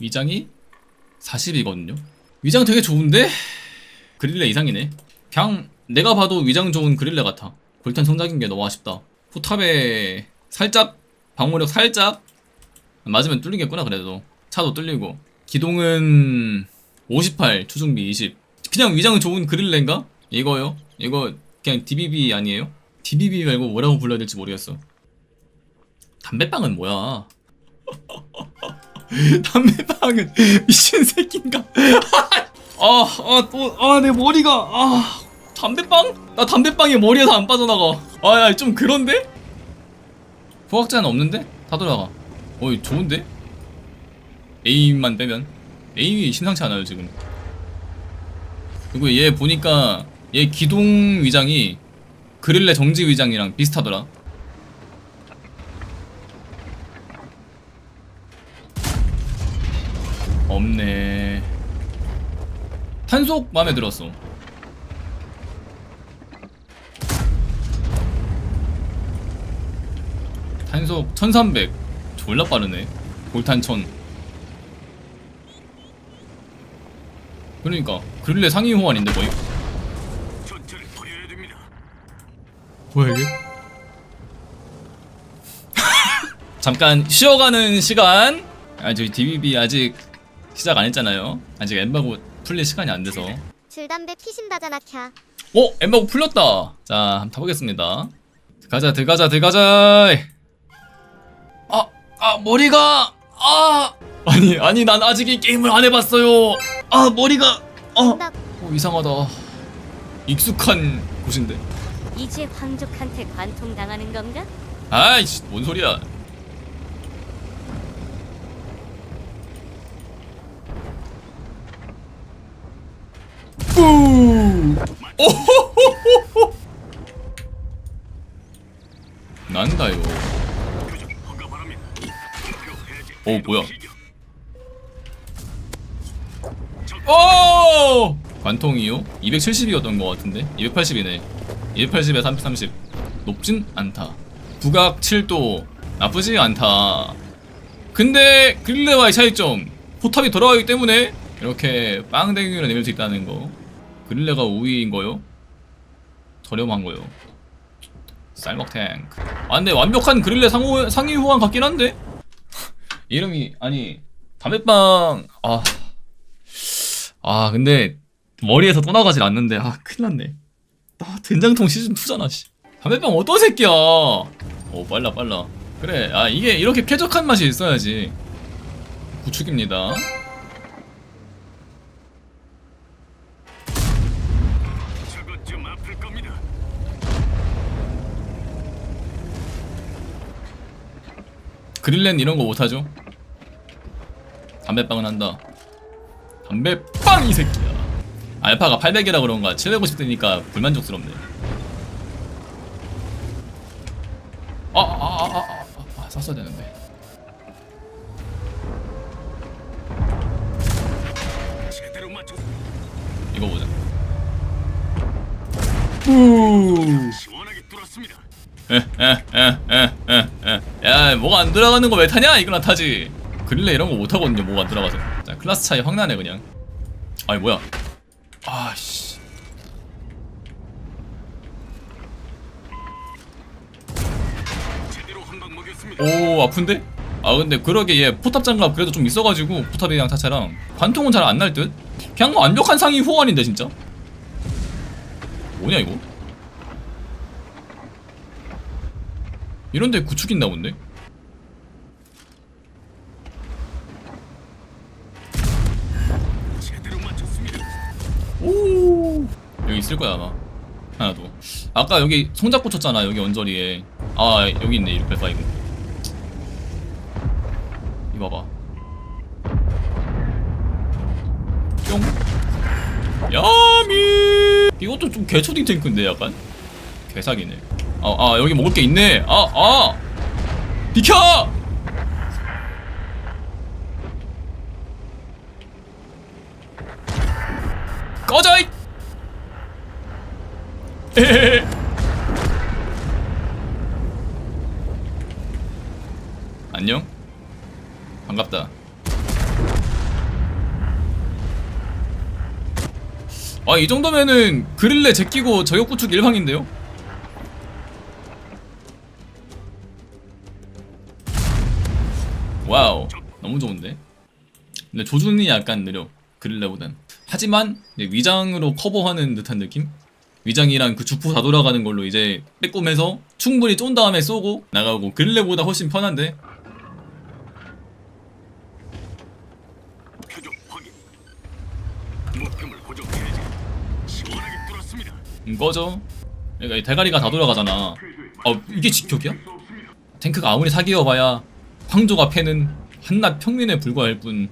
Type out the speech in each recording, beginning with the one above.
위장이 40이거든요. 위장 되게 좋은데 그릴레 이상이네. 그냥 내가 봐도 위장 좋은 그릴레 같아. 골탄 성작인 게 너무 아쉽다. 포탑에 살짝 방어력 살짝 맞으면 뚫리겠구나 그래도 차도 뚫리고 기동은 58 추중비 20 그냥 위장 좋은 그릴레인가? 이거요? 이거 그냥 DBB 아니에요? DBB 말고 뭐라고 불러야 될지 모르겠어. 담배빵은 뭐야? 담배빵은 미친 새끼인가? 아, 아, 또, 아, 내 머리가, 아, 담배빵? 나 담배빵이 머리에서 안 빠져나가. 아, 야, 좀 그런데? 부학자는 없는데? 다 돌아가. 어이, 좋은데? 에임만 빼면. 에임이 심상치 않아요, 지금. 그리고 얘 보니까, 얘 기동 위장이 그릴레 정지 위장이랑 비슷하더라. 없네. 탄속 마음에 들었어. 탄속 1300. 졸라 빠르네. 골탄 1000. 그러니까 그릴레 상위 호환인데 거의. 뭐야 이게? 잠깐 쉬어가는 시간. 아 저희 DBB 아직 시작 안 했잖아요. 아직 엠바고 풀릴 시간이 안 돼서. 줄담배 피신다잖아 캬 어 엠바고 풀렸다. 자 한번 타보겠습니다. 들어가자 들어가자 들어가자. 아, 아 머리가 아 아니 아니 난 아직 이 게임을 안 해봤어요. 아 머리가 어, 나어 이상하다. 익숙한 곳인데. 이제 황족한테 관통당하는 건가? 아이씨 뭔 소리야 바랍니다. 목표 해제. 어, 뭐야. 오 관통이요? 270이었던 것 같은데? 280이네. 280에 330 높진 않다. 부각 7도 나쁘지 않다. 근데 그릴레와의 차이점. 포탑이 돌아가기 때문에 이렇게 빵댕이를 내밀 수 있다는 거 그릴레가 우위인 거요? 저렴한 거요. 쌀먹 탱크. 아 근데 완벽한 그릴레 상호, 상위 호환 같긴 한데? 이름이 아니 담배빵 아. 아 근데 머리에서 떠나가질 않는데 아 큰일 났네. 나 된장통 시즌 2잖아 씨. 담배빵 어떤 새끼야? 오 빨라 빨라. 그래 아 이게 이렇게 쾌적한 맛이 있어야지. 구축입니다 그릴렌 이런 거 못하죠? 담배빵은 한다. 담배빵 이 새끼야. 알파가 800이라 그런가 750대니까 불만족스럽네. 아 아아아아 아, 아, 아, 아, 쐈어야 되는데. 이거 보자. 뚫 뭐가 안 들어가는 거 왜 타냐? 이거나 타지. 그릴레 이런 거 못 하거든요 뭐가 안 들어가서. 자 클래스 차이 확 나네 그냥. 아니 뭐야. 아씨. 오 아픈데? 아 근데 그러게 얘 포탑 장갑 그래도 좀 있어가지고 포탑이랑 타차랑. 관통은 잘 안 날 듯? 그냥 뭐 완벽한 상위 후원인데 진짜? 뭐냐 이거? 이런데 구축 있나 본데 있을 거야 아마. 하나도. 아까 여기 손잡고 쳤잖아 여기 언저리에. 아 여기 있네 685 이거 봐봐. 뿅. 야미! 이것도 좀 개초딩 탱크인데 약간? 개사기네. 아, 아 여기 먹을 게 있네. 아아! 비켜! 꺼져 이. 안녕? 반갑다. 아, 이 정도면은 그릴레 제끼고 저격 구축 일방인데요? 와우. 너무 좋은데? 근데 조준이 약간 느려. 그릴레보단. 하지만 위장으로 커버하는 듯한 느낌? 위장이랑 그 주포 다 돌아가는 걸로 이제 빼꼼해서 충분히 쫀 다음에 쏘고 나가고 그릴레보다 훨씬 편한데. 음, 꺼져. 그러니까 이 대가리가 다 돌아가잖아. 아 이게 직격이야? 탱크가 아무리 사기여봐야 황조가 패는 한낱 평민에 불과할 뿐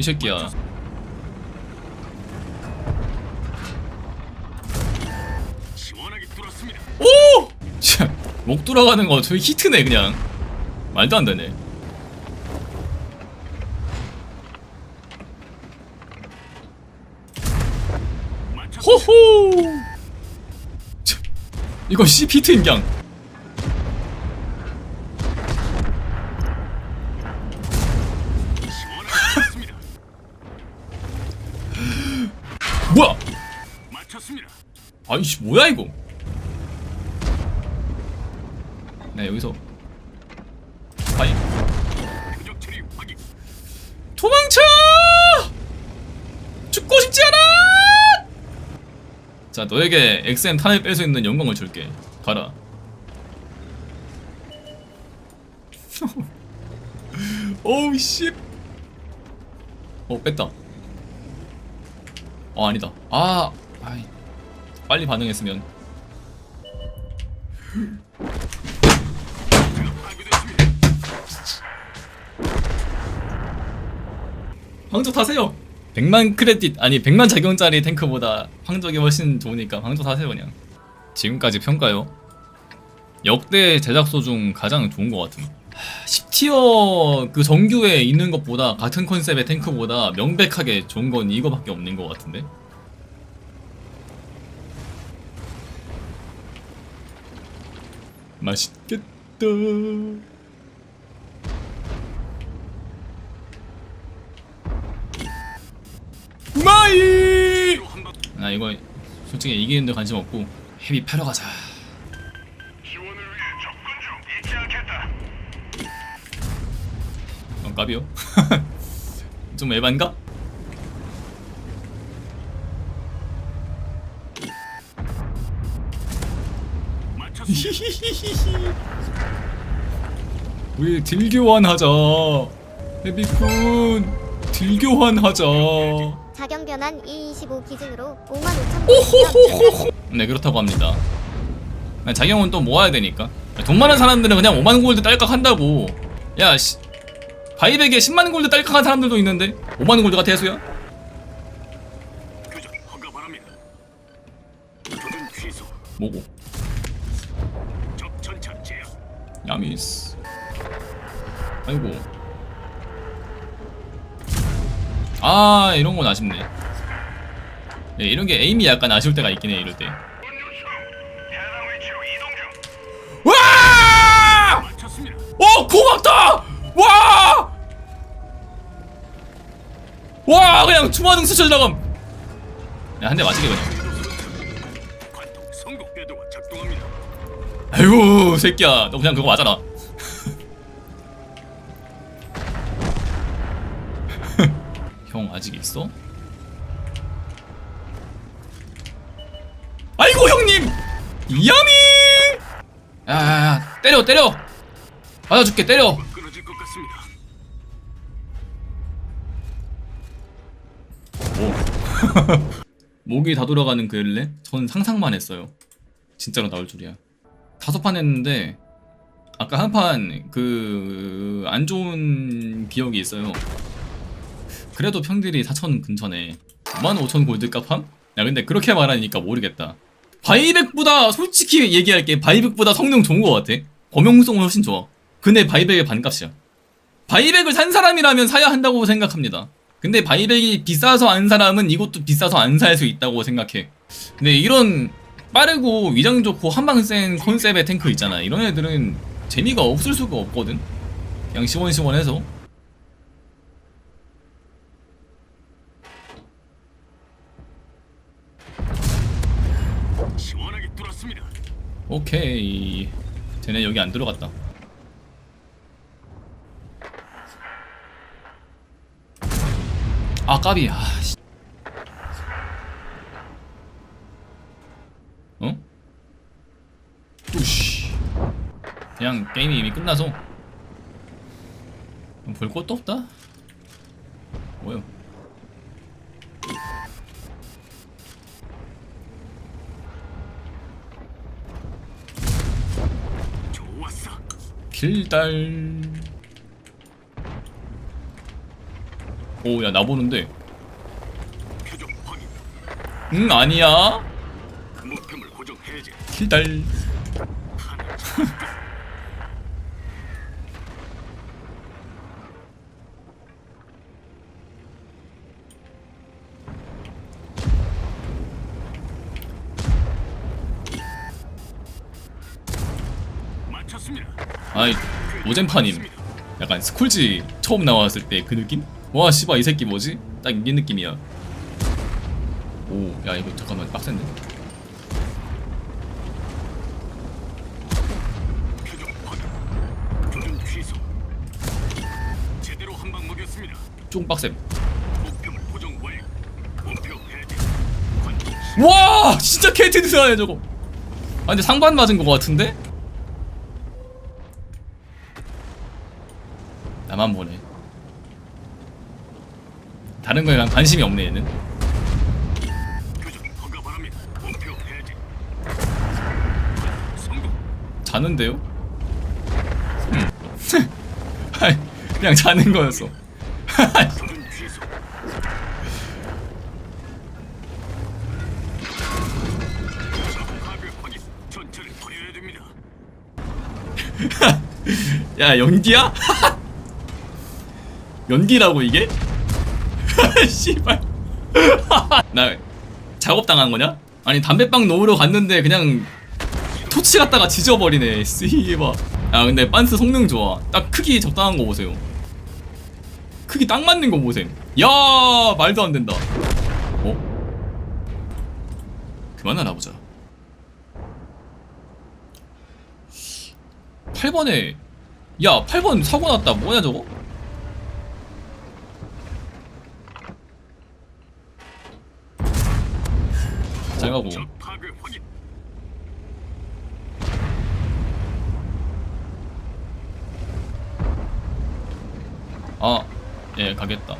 이 새끼야. 오! 참, 목 돌아가는 거 저기 히트네 그냥 말도 안 되네. 호호 참, 이거 C 히트 임경 뭐야 맞췄습니다. 아이씨 뭐야 이거 네 여기서 확인. 도망쳐 죽고 싶지 않아 자 너에게 XM 탄을 뺄 수 있는 영광을 줄게 가라 오우 씨. 어 뺐다. 어 아니다. 아, 아이, 빨리 반응했으면. 황조 타세요. 100만 크레딧 아니 100만 자경짜리 탱크보다 황족이 훨씬 좋으니까 황조 타세요 그냥. 지금까지 평가요. 역대 제작소 중 가장 좋은 것 같은. 10티어 그 정규에 있는 것보다 같은 컨셉의 탱크보다 명백하게 좋은 건 이거밖에 없는 것 같은데. 맛있겠다. 마이! 나 이거 솔직히 이기는데 관심 없고 헤비 패러 가자. 어, 까비요? 좀 에반가? 우리 딜교환 하자. 헤비군 딜교환 하자. 자경 변환 225 기준으로 5만 5천 네 그렇다고 합니다. 자경은 또 모아야 되니까. 돈 많은 사람들은 그냥 5만 골드 딸깍 한다고. 야 씨. 바이백에 10만 골드 딸깍한 사람들도 있는데 5만 골드가 대수야? 뭐고? 야미스. 아이고. 아 이런 건 아쉽네. 네, 이런 게 에임이 약간 아쉬울 때가 있긴 해 이럴 때. 와! 어 고맙다! 와! 와 그냥 주마등 스쳐 지나감. 야한대 맞히게 그냥. 아이고 새끼야 너 그냥 그거 맞아라. 형 아직 있어? 아이고 형님! 야미! 야 야 야 때려 때려! 맞아줄게 때려! 목이 다 돌아가는 그 일레? 전 상상만 했어요. 진짜로 나올 줄이야. 다섯 판 했는데 아까 한 판 그 안 좋은 기억이 있어요. 그래도 평들이 4천 근처네. 15,000 골드 값함? 야 근데 그렇게 말하니까 모르겠다. 바이백보다 솔직히 얘기할게 바이백보다 성능 좋은 것 같아. 범용성은 훨씬 좋아. 근데 바이백의 반값이야. 바이백을 산 사람이라면 사야 한다고 생각합니다. 근데 바이백이 비싸서 안 사람은 이것도 비싸서 안 살 수 있다고 생각해. 근데 이런 빠르고 위장 좋고 한방 센 컨셉의 탱크 있잖아. 이런 애들은 재미가 없을 수가 없거든 그냥 시원시원해서. 오케이 쟤네 여기 안 들어갔다 아 까비 아 씨. 어? 우씨 그냥 게임이 이미 끝나서 볼 것도 없다 뭐요. 길달 오 야 나 보는데. 응 아니야 맞췄습니다. 아이 오젠파님 약간 스쿨지 처음 나왔을 때 그 느낌? 와 씨발 이 새끼 뭐지? 딱 이 느낌이야. 오 야 이거 잠깐만 빡센데. 좀 빡셈. 와 진짜 케이트드사네 저거. 아 근데 상반 맞은 거 같은데? 나만 보네 다른 거에 관심이 없네 얘는. 자는데요? 음. 그냥 자는 거였어. 야 연기야? 연기라고 이게? 씨발. 나 작업 당한 거냐? 아니 담배빵 놓으러 갔는데 그냥 토치 갖다가 지져버리네 씨발. 야 근데 빤스 성능 좋아. 딱 크기 적당한 거 보세요. 크기 딱 맞는 거 보셈. 야 말도 안 된다. 어? 그만 알아보자. 8번에 야 8번 사고 났다. 뭐냐 저거? 가고 적 파괴 확인. 아, 예, 가겠다.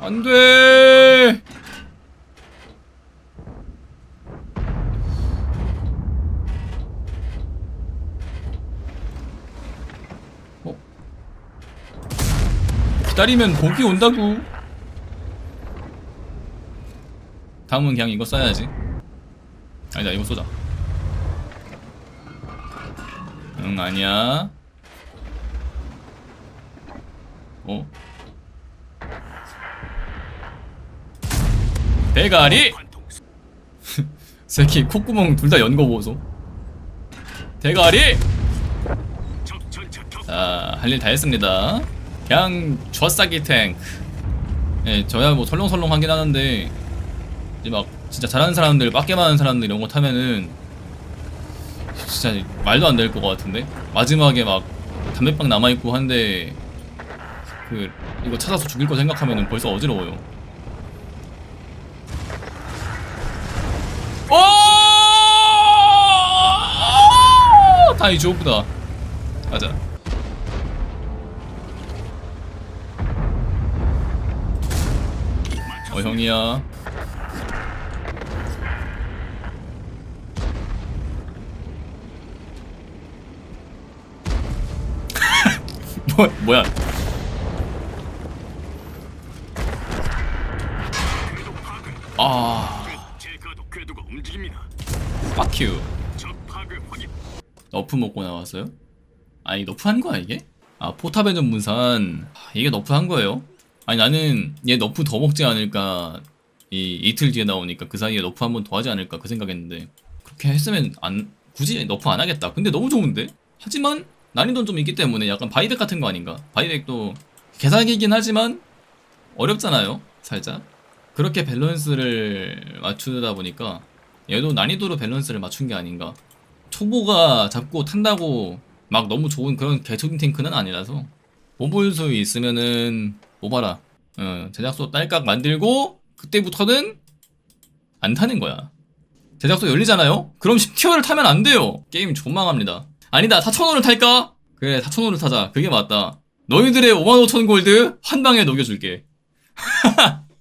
안 돼! 어? 기다리면 복이 온다고. 다음은 그냥 이거 써야지. 아니다, 이거 쏘자. 응, 아니야. 어? 대가리! 새끼 콧구멍 둘 다 연거 보소 대가리! 자, 할 일 다 했습니다. 그냥 좌싸기 탱크. 예, 저야 뭐 설렁설렁 하긴 하는데, 막 진짜 잘하는 사람들, 빡게 많은 사람들 이런 거 타면은, 진짜 말도 안 될 것 같은데? 마지막에 막 담배빵 남아 있고 한데, 그, 이거 찾아서 죽일 거 생각하면은 벌써 어지러워요. 오! 다이 좋구다. 가자. 어 형이야. 뭐 뭐야? 아, 확인. 너프 먹고 나왔어요? 아니 너프 한 거야 이게? 아 포탑의 전문산 아, 이게 너프 한 거예요? 아니 나는 얘 너프 더 먹지 않을까 이 이틀 뒤에 나오니까 그 사이에 너프 한 번 더 하지 않을까 그 생각했는데 그렇게 했으면 안 굳이 너프 안 하겠다. 근데 너무 좋은데? 하지만 난이도는 좀 있기 때문에 약간 바이백 같은 거 아닌가? 바이백도 개사기긴 하지만 어렵잖아요. 살짝. 그렇게 밸런스를 맞추다 보니까 얘도 난이도로 밸런스를 맞춘 게 아닌가. 초보가 잡고 탄다고 막 너무 좋은 그런 개초딩 탱크는 아니라서 모볼 수 있으면은 모바라. 어, 제작소 딸깍 만들고 그때부터는 안 타는 거야. 제작소 열리잖아요? 그럼 10티어를 타면 안 돼요. 게임 존망합니다. 아니다, 4,000원을 탈까? 그래, 4,000원을 타자. 그게 맞다. 너희들의 55,000 골드 한 방에 녹여줄게.